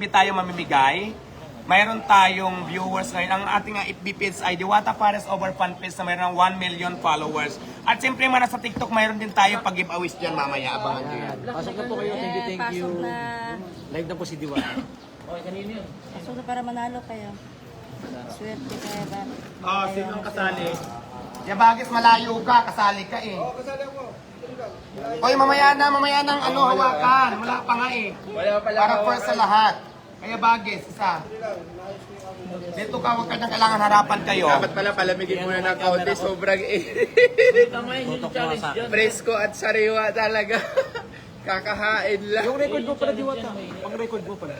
FB tayo mamimigay. Mayroon tayong viewers ngayon. Ang ating uh, FB page ay Diwata Pares Over Fan Page na mayroon ng 1 million followers. At siyempre man sa TikTok, mayroon din tayo pag-giveaways dyan mamaya. Abangan nyo yan. Pasok na po kayo. Thank you, thank you. Pasok na. Live na po si Diwata. Pasok na para manalo kayo. Swerte kayo ba? Oh, sino ang kasali? Yabagis, malayo ka. Kasali ka eh. Oo, kasali ako. Oy, mamaya na, mamaya nang ano hawakan. Wala pa nga eh. Wala pala Para first sa lahat. Kaya bagis, isa. Dito ka, huwag ka nang kailangan harapan kayo. Dapat pala palamigin muna ng kaunti. Sobrang akin. presko at sariwa talaga. Kakahain lang. Yung record mo pala, Diwata. Pang record mo pala.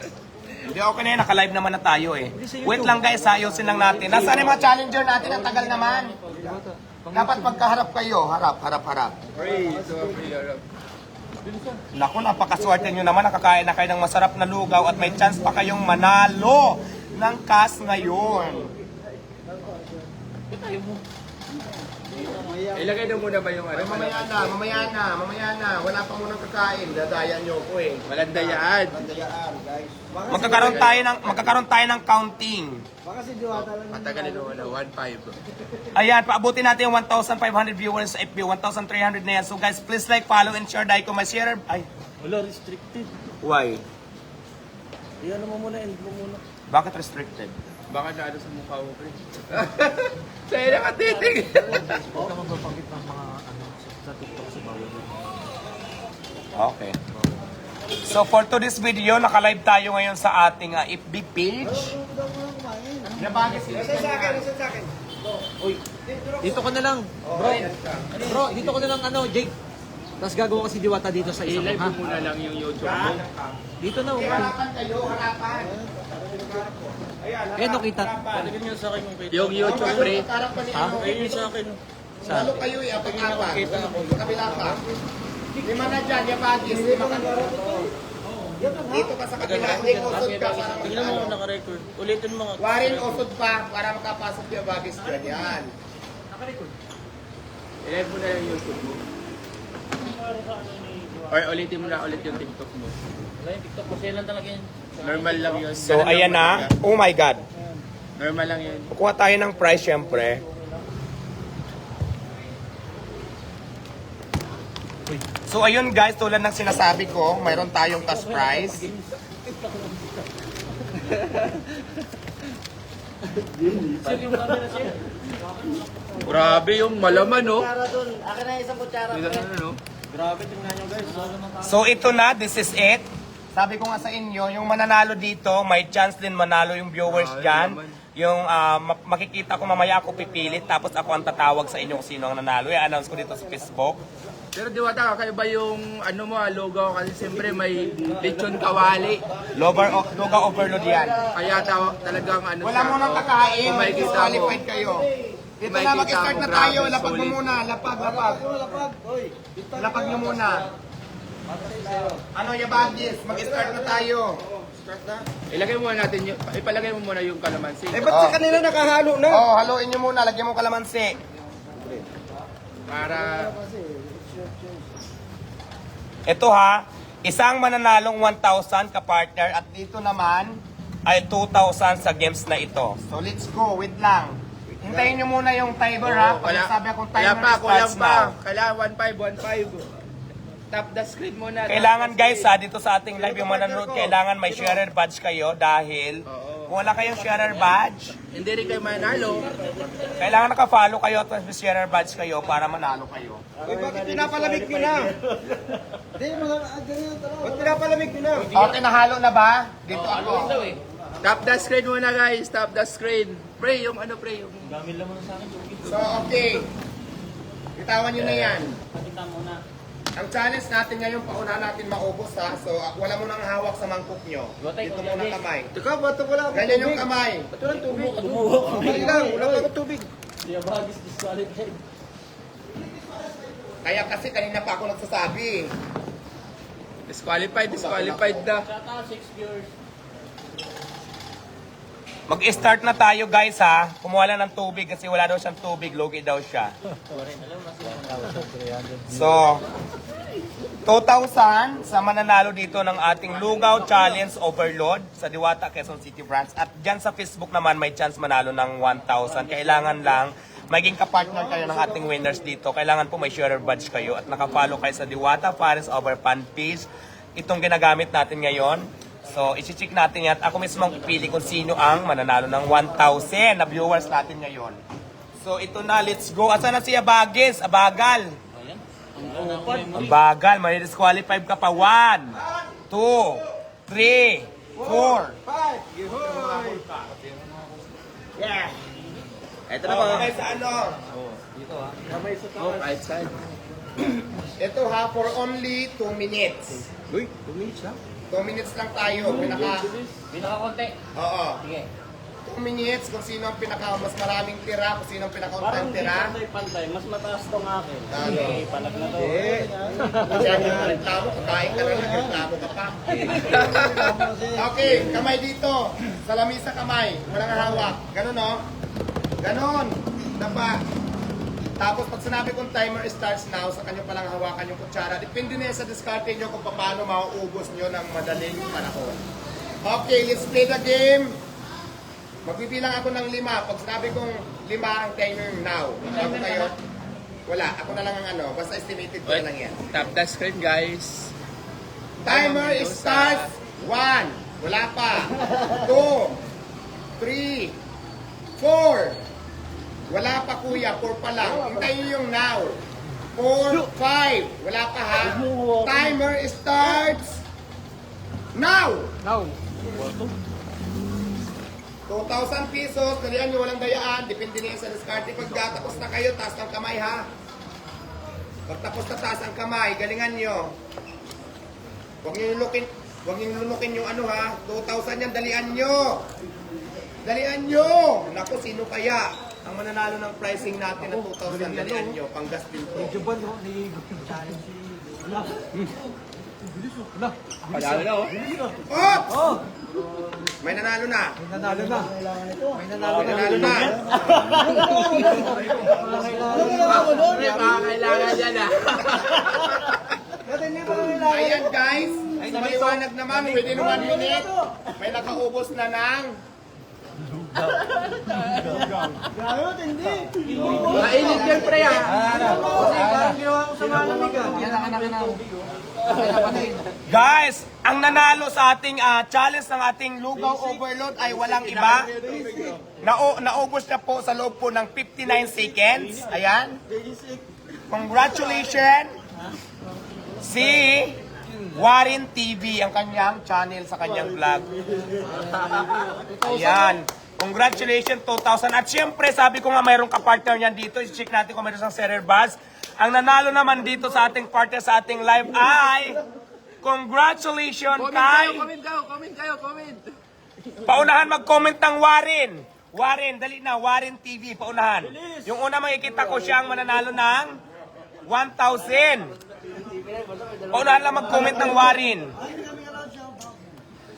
Hindi, okay na yan. Naka-live naman na tayo eh. Wait lang guys, ayusin lang natin. Nasaan yung mga challenger natin? Ang tagal naman. Dapat pagkaharap kayo. Harap, harap, harap. Praise Lord. Naku, napakaswerte nyo naman. Nakakain na kayo ng masarap na lugaw at may chance pa kayong manalo ng cash ngayon. Ilagay na muna ba yung ano? Ay, mamaya na, mamaya na, mamaya na. Wala pa munang kakain. Dadaya nyo ko eh. Walang dayaan. Magkakaroon tayo ng magkakaroon tayo ng counting. Matagalin mo na, 1.5. Ayan, paabutin natin yung 1,500 viewers sa FB, 1,300 na yan. So guys, please like, follow, and share dahil kung may share, ay, Wala, restricted. why? Iyan mo muna, end mo muna. Bakit restricted? Baka na ano sa mukha mo, pre. Sa'yo nakatitig. Huwag ka magpapakit ng mga ano sa TikTok sa bawal. Okay. So for today's video, naka-live tayo ngayon sa ating uh, FB page. Nabagay sila sa akin, sa akin. Dito ka na lang. Bro, bro, dito ka na lang ano, Jake. Tapos gagawa ka si Diwata dito sa isang, I-live ha? mo muna lang yung YouTube mo. Dito na, okay. Harapan kayo, harapan. Eh, no, kita. Yung YouTube, pre. Harapan ni Ha? Ayun sa akin. Lalo kayo eh, apat-apat. Kabila pa. Lima na dyan, yabagis, lima ka na. Dito ka sa kabila, hindi usod ka. Tingnan mo naka-record. Ulitin mo nga. Warin usod pa para makapasok yung bagis dyan. Yan. I-live mo na yung YouTube mo. Or ulitin mo na ulit yung TikTok mo. Wala yung TikTok kasi lang talaga yun. Normal lang yun. So, Ganun lang ayan na. talaga. Oh my God. Normal lang yun. Kukuha tayo ng price, syempre. So, ayun guys, tulad ng sinasabi ko, mayroon tayong cash prize. Grabe yung malaman, no? Akin na isang kutsara. Ano, no? So, ito na, this is it. Sabi ko nga sa inyo, yung mananalo dito, may chance din manalo yung viewers Ah, dyan. Yung ah, ma- makikita ko mamaya ako pipilit, tapos ako ang tatawag sa inyo kung sino ang nanalo. I-announce ko dito sa Facebook. Pero Diwata, kakaiba yung ano mo, ah, logo kasi siyempre may lechon kawali. Lover, o, Luga Overload yan. Kaya taw- talagang ano Wala siya, mo nang oh, kakain, kung makikita mo. disqualified kayo. Dito May na, kita mag-start mo, na tayo. grabe, Lapag mo solid. muna. Lapag, lapag. Lapag nyo muna. Ano, Yabagis? Mag-start na tayo. Ilagay mo natin yung, ipalagay mo muna yung kalamansi. Eh, ba't sa kanila nakahalo na? Oo, oh, haluin nyo muna. Lagyan mo kalamansi. Para Ito ha, isang mananalong 1,000 ka-partner at dito naman ay 2,000 sa games na ito. So let's go, wait lang. Hintayin nyo muna yung timer ha. Pag wala, sabi akong wala timer pa, kulang starts pa. now. Kailangan 1.5, 1.5. Tap the screen muna. Kailangan tap the guys screen. ha, dito sa ating live yung manonood, kailangan may sharer badge kayo dahil Oo. kung wala kayong sharer badge, Hindi rin kayo manalo. kailangan naka-follow kayo at may sharer badge kayo para manalo kayo. Uy, bakit pinapalamig nyo na? Hindi, mga ganyan talaga. Ba't pinapalamig nyo na? Okay, nahalo na ba? Dito ako. Tap the screen muna guys. Tap the screen. Pray yung ano, pray yung... So, okay. Bitawan nyo na yan. Pakita mo na. Ang challenge natin ngayon, pauna natin maubos ha. So, ah, wala mo nang hawak sa mangkok nyo. Dito muna kamay. Teka, ba't wala akong Ganyan yung tubig? kamay. Ba't walang tubig? Tubig lang, wala pa akong tubig. Siya bagis disqualified. Kaya kasi kanina pa ako nagsasabi. Disqualified, disqualified na. Shata, 6 viewers. Mag-start na tayo guys ha. Kumuha lang ng tubig kasi wala daw siyang tubig. Logi daw siya. So, 2,000 sa mananalo dito ng ating Lugaw Challenge Overload sa Diwata, Quezon City branch. At dyan sa Facebook naman may chance manalo ng 1,000. Kailangan lang maging kapartner kayo ng ating winners dito. Kailangan po may sharer badge kayo at nakafollow kayo sa Diwata Paris Over Fan page. Itong ginagamit natin ngayon. So, isi-check natin yan. Ako mismo ang pipili kung sino ang mananalo ng 1,000 na viewers natin ngayon. So, ito na. Let's go. Asa na si Abagis? Abagal. Ang bagal, may disqualified ka pa. One, two, three, four. Yeah. Ito Oh, kamay sa ano? Oh, right side. Ito ha, for only two minutes. Uy, 2 minutes lang. Two minutes lang tayo. Pinaka, Pinaka-konti. oo. Sige. Two minutes kung sino ang pinaka mas maraming tira, kung sino ang pinakaunting tira. pantay. Mas mataas tong akin. Ano? palag na to. Kaya yung reklamo, kakain ka lang, reklamo ka pa. Okay, kamay dito. Sa lamisa kamay. Walang hawak. Ganon, no? Ganon. Dapa. Tapos pag sinabi kong timer starts now, sa kanyo palang hawakan yung kutsara. Depende na yan sa diskarte nyo kung paano mauubos nyo ng madaling panahon. Okay, let's play the game. Magbibilang ako ng lima. Pag sinabi kong lima, ang timer now. Bago kayo, wala. Ako na lang ang ano. Basta estimated ko na lang yan. Tap the screen, guys. Timer starts. One. Wala pa. Two. Three. Four. Wala pa kuya. Four pa lang. Hintayin nyo yung now. Four. Five. Wala pa ha. Timer starts. Now. Now. 2,000 pesos. Dalihan nyo walang dayaan. Depende na sa diskarte. Pag tapos na kayo, taas ng kamay ha. Pag tapos na taas ang kamay, galingan nyo. Huwag nyo lulukin, huwag nyo lulukin yung ano ha. 2,000 yan, dalian nyo. Dalian nyo. Naku, sino kaya? Ang mananalo ng pricing natin ng 2,000, dalian nyo. Panggas din to. Juban, no? Niligo yung challenge si... Wala. Wala. Palalo na, oh. Oops! Oh! May nanalo na. May nanalo na. May nanalo May na. nanalo na. Pre, baka kailangan yan, ah. Ayan guys, sa maliwanag naman, within one minute, may nakaubos na ng Mainit yan, pre, ah. Parang ginawa ko sa malamig ah. Yan ang anak na. Guys, ang nanalo sa ating ah, challenge ng ating Lugaw Overload ay walang iba. Nau naubos na po sa loob po ng 59 seconds. Ayan. Congratulations si Warren TV, ang kanyang channel sa kanyang vlog. Ayan. Congratulations, 2,000. At syempre, sabi ko nga mayroong kapartner niyan dito. I-check natin kung mayroon siyang Serer Buzz. Ang nanalo naman dito sa ating partner sa ating live ay... Congratulations Comment kay... kayo, comment kayo, comment kayo, comment. Paunahan mag-comment ng Warren. Warren, dali na. Warren TV, paunahan. Yung una makikita ko siyang mananalo ng 1,000. Paunahan lang mag-comment ng Warren.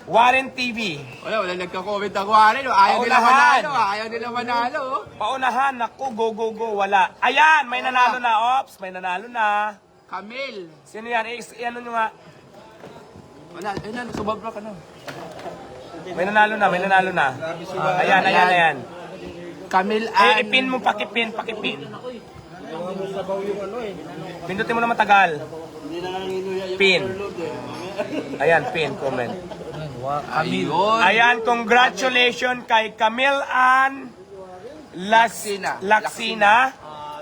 Warren TV. Wala, wala nagka-comment ang Warren. oh. Ayaw nila Paunahan. manalo, ah. ayaw nila manalo. oh. Paunahan, naku, go, go, go, wala. Ayan, may nanalo na. Ops, may nanalo na. Camille. Sino yan? Eh, ano nyo nga? Wala, ayun na, sumabra ka na. May nanalo na, may nanalo na. Ayan, ayan, ayan. Camille Eh, Ann. ipin mo, pakipin, pakipin. Pindutin mo na matagal. Pin. Ayan, pin, comment. Ayun. Ayan, congratulations kay Camille Ann Las Laksina. Laksina.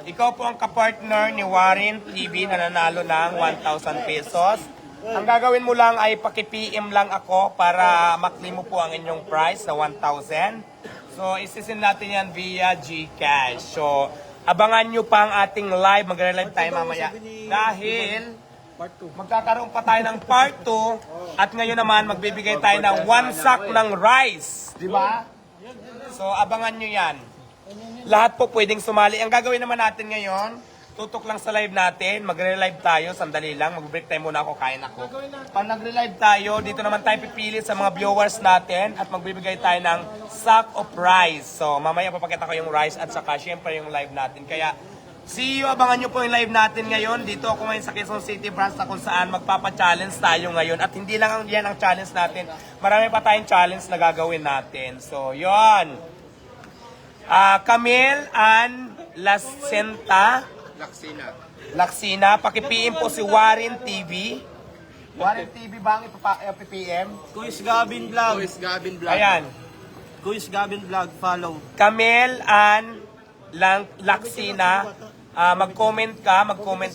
Ikaw po ang kapartner ni Warren TV na nanalo ng 1,000 pesos. Ang gagawin mo lang ay paki-PM lang ako para makli mo po ang inyong price sa 1,000. So, isisin natin yan via GCash. So, abangan nyo pa ang ating live. Magre-live tayo mamaya. Dahil, magkakaroon pa tayo ng part 2 at ngayon naman magbibigay tayo ng one sack ng rice. Di ba? So, abangan nyo yan. Lahat po pwedeng sumali. Ang gagawin naman natin ngayon, tutok lang sa live natin, magre-live tayo, sandali lang, mag-break time muna ako, kain ako. Pag nagre-live tayo, dito naman tayo pipili sa mga viewers natin at magbibigay tayo ng sack of rice. So, mamaya papakita ko yung rice at saka syempre yung live natin. Kaya, See you, abangan nyo po yung live natin ngayon. Dito ako ngayon sa Quezon City branch na kung saan magpapa-challenge tayo ngayon. At hindi lang ang yan ang challenge natin. Marami pa tayong challenge na gagawin natin. So, yon. Ah, Camille Ann Lasenta Laksina. Laksina, pakipiin po si Warren TV. Warren TV ba ang ipapa- ipipm? Kuis Gavin Vlog. Luis Gavin Vlog. Ayan. Kuis Gavin Vlog, follow. Camille Ann Lang Laksina, ah, mag-comment ka, mag-comment,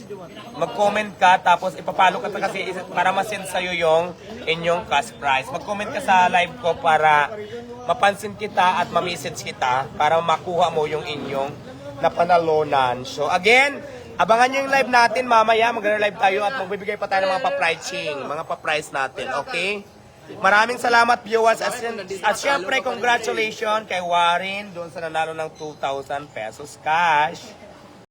mag-comment ka, tapos ipapalo ka kasi para masend sa'yo yung inyong cash prize. Mag-comment ka sa live ko para mapansin kita at ma-message kita para makuha mo yung inyong napanalunan. So again, abangan nyo yung live natin mamaya, mag-live tayo at magbibigay pa tayo ng mga pa-pricing, mga pa-price natin, okay? Maraming salamat viewers at, at syempre congratulations kay Warren doon sa nanalo ng 2,000 pesos cash.